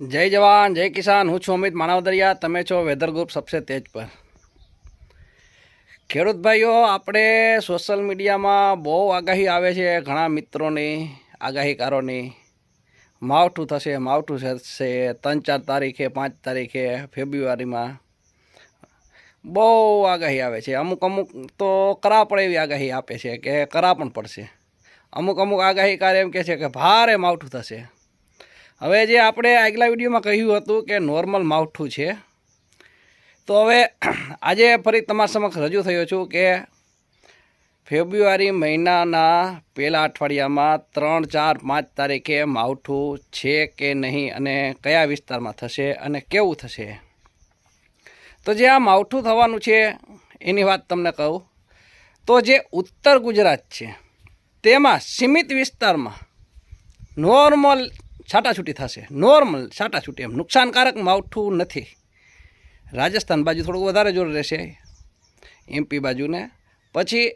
જય જવાન, જય કિસાન. હું છું અમિત માણાવદરિયા. તમે છો વેધર ગ્રુપ સબસે તેજ પર. ખેડૂત ભાઈઓ, આપણે સોશિયલ મીડિયામાં બહુ આગાહી આવે છે ઘણા મિત્રોની, આગાહીકારોની. માવઠું થશે માવઠું થશે ત્રણ ચાર તારીખે, પાંચ તારીખે ફેબ્રુઆરીમાં. બહુ આગાહી આવે છે. અમુક અમુક તો કરા પડે એવી આગાહી આપે છે કે કરા પણ પડશે. અમુક અમુક આગાહીકાર એમ કહે છે કે ભારે માવઠું થશે. હવે જે આપણે આગલા વિડીયોમાં કહ્યું હતું કે નોર્મલ માવઠું છે, તો હવે આજે ફરી તમારા સમક્ષ રજૂ થયો છું કે ફેબ્રુઆરી મહિનાના પહેલા અઠવાડિયામાં ત્રણ, ચાર, પાંચ તારીખે માવઠું છે કે નહીં અને કયા વિસ્તારમાં થશે અને કેવું થશે? તો જે આ માવઠું થવાનું છે, એની વાત તમને કહું. તો જે ઉત્તર ગુજરાત છે, તેમાં સીમિત વિસ્તારમાં નોર્મલ છાટાછૂટી થશે. નોર્મલ છાટાછૂટી એમ. નુકસાનકારક માવઠું નથી. રાજસ્થાન બાજુ થોડુંક વધારે જોર રહેશે. એમપી બાજુને. પછી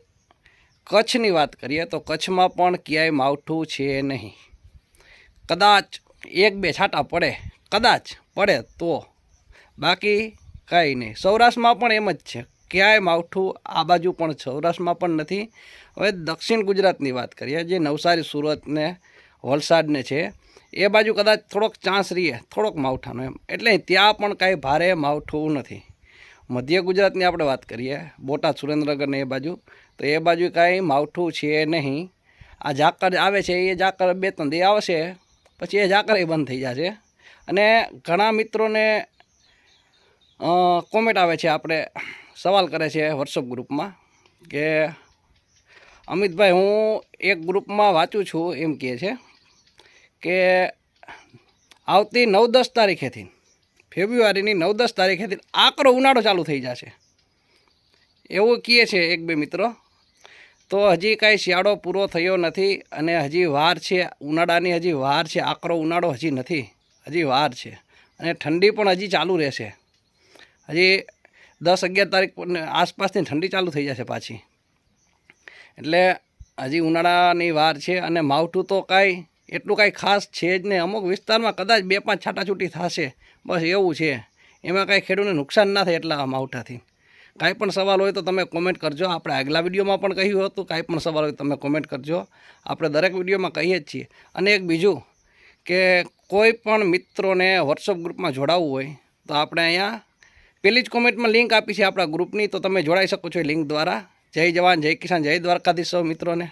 કચ્છની વાત કરીએ તો કચ્છમાં પણ ક્યાંય માવઠું છે નહીં. કદાચ એક બે છાંટા પડે. કદાચ પડે તો. બાકી કાંઈ નહીં. સૌરાષ્ટ્રમાં પણ એમ જ છે. ક્યાંય માવઠું આ બાજુ પણ સૌરાષ્ટ્રમાં પણ નથી. હવે દક્ષિણ ગુજરાતની વાત કરીએ, જે નવસારી સુરત ને વલસાડને છે. એ બાજુ કદાચ થોડોક ચાન્સ રહીએ, થોડોક માવઠાનો એમ. એટલે ત્યાં પણ કાંઈ ભારે માવઠું નથી. મધ્ય ગુજરાતની આપણે વાત કરીએ, બોટાદ સુરેન્દ્રનગરને એ બાજુ, તો એ બાજુ કાંઈ માવઠું છે નહીં. આ ઝાકર આવે છે, એ ઝાકર બે ત્રણ દી આવશે, પછી એ ઝાકર એ બંધ થઈ જશે. અને ઘણા મિત્રોને કોમેન્ટ આવે છે, આપણે સવાલ કરે છે વોટ્સઅપ ગ્રુપમાં, કે અમિતભાઈ, હું એક ગ્રુપમાં વાંચું છું, એમ કહે છે. કે આવતી નવ દસ તારીખેથી, ફેબ્રુઆરીની નવ દસ તારીખેથી આકરો ઉનાળો ચાલુ થઈ જશે. એવું કહે છે એક બે મિત્રો, તો હજી કાંઈ શિયાળો પૂરો થયો નથી અને હજી વાર છે, ઉનાળાની હજી વાર છે આકરો ઉનાળો હજી નથી, હજી વાર છે અને ઠંડી પણ હજી ચાલુ રહેશે. હજી દસ અગિયાર તારીખ આસપાસની ઠંડી ચાલુ થઈ જશે પાછી. એટલે હજી ઉનાળાની વાર છે અને માવઠું તો કાંઈ એટલું કાંઈ ખાસ છે જ નહીં. અમુક વિસ્તારમાં કદાચ બે પાંચ છાટાછૂટી થશે. બસ એવું છે. એમાં કાંઈ ખેડૂતને નુકસાન ના થાય એટલા માવઠાથી કાંઈ પણ સવાલ હોય તો તમે કોમેન્ટ કરજો. આપણે આગલા વિડીયોમાં પણ કહ્યું હતું, કાંઈ પણ સવાલ હોય તમે કોમેન્ટ કરજો. આપણે દરેક વિડીયોમાં કહીએ જ છીએ. અને એક બીજું કે કોઈ પણ મિત્રોને વોટ્સઅપ ગ્રુપમાં જોડાવવું હોય, તો આપણે અહીંયા પેલી જ કોમેન્ટમાં લિંક આપી છે આપણા ગ્રુપની તો તમે જોડાઈ શકો છો એ લિંક દ્વારા. જય જવાન, જય કિસાન, જય દ્વારકાધીશ મિત્રોને.